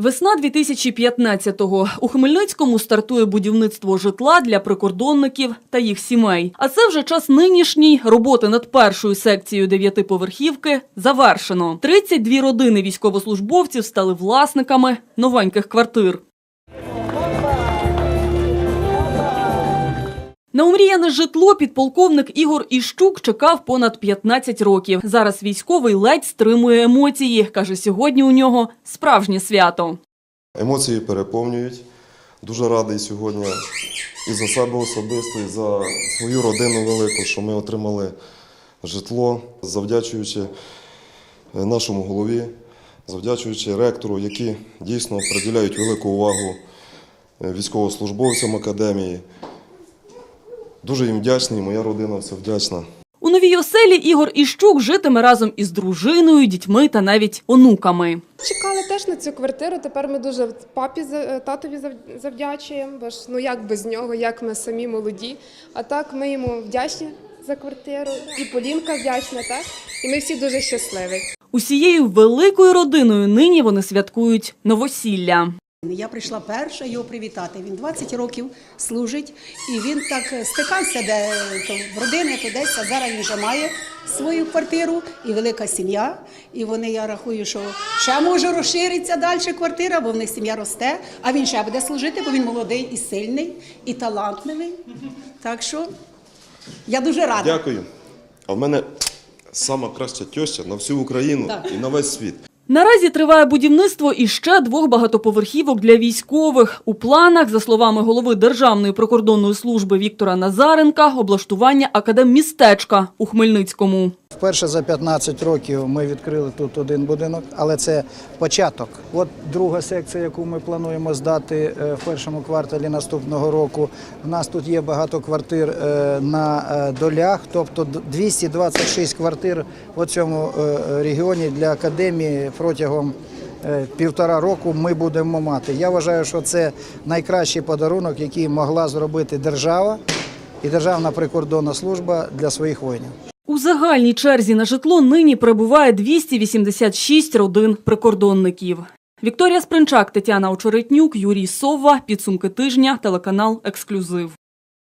Весна 2015-го. У Хмельницькому стартує будівництво житла для прикордонників та їх сімей. А це вже час нинішній. Роботи над першою секцією дев'ятиповерхівки завершено. 32 родини військовослужбовців стали власниками новеньких квартир. На омріяне житло підполковник Ігор Іщук чекав понад 15 років. Зараз військовий ледь стримує емоції. Каже, сьогодні у нього справжнє свято. Емоції переповнюють. Дуже радий сьогодні і за себе особисто, і за свою родину велику, що ми отримали житло, завдячуючи нашому голові, завдячуючи ректору, які дійсно приділяють велику увагу військовослужбовцям академії. Дуже їм вдячний, моя родина все вдячна. У новій оселі Ігор Іщук житиме разом із дружиною, дітьми та навіть онуками. Чекали теж на цю квартиру. Тепер ми дуже папі татові зав- завдячуємо. Бо ж ну як без нього, як ми самі молоді. А так ми йому вдячні за квартиру, і Полінка вдячна, так і ми всі дуже щасливі. Усією великою родиною нині вони святкують новосілля. Я прийшла перша його привітати. Він 20 років служить, і він так стикався, де то в родини, то десь, а зараз він вже має свою квартиру і велика сім'я. І вони, я рахую, що ще може розшириться далі квартира, бо в них сім'я росте, а він ще буде служити, бо він молодий і сильний, і талантливий. Так що я дуже рада. Дякую. А в мене сама краща тьоща на всю Україну Так. і на весь світ. Наразі триває будівництво іще двох багатоповерхівок для військових. У планах, за словами голови Державної прикордонної служби Віктора Назаренка, облаштування академмістечка у Хмельницькому. Вперше за 15 років ми відкрили тут один будинок, але це початок. От друга секція, яку ми плануємо здати е, в першому кварталі наступного року. У нас тут є багато квартир е, на е, долях, тобто д- 226 квартир в цьому регіоні для академії протягом. е, Півтора року ми будемо мати. Я вважаю, що це найкращий подарунок, який могла зробити держава і Державна прикордонна служба для своїх воїнів. У загальній черзі на житло нині перебуває 286 родин прикордонників. Вікторія Спринчак, Тетяна Очеретнюк, Юрій Сова. Підсумки тижня. Телеканал Ексклюзив.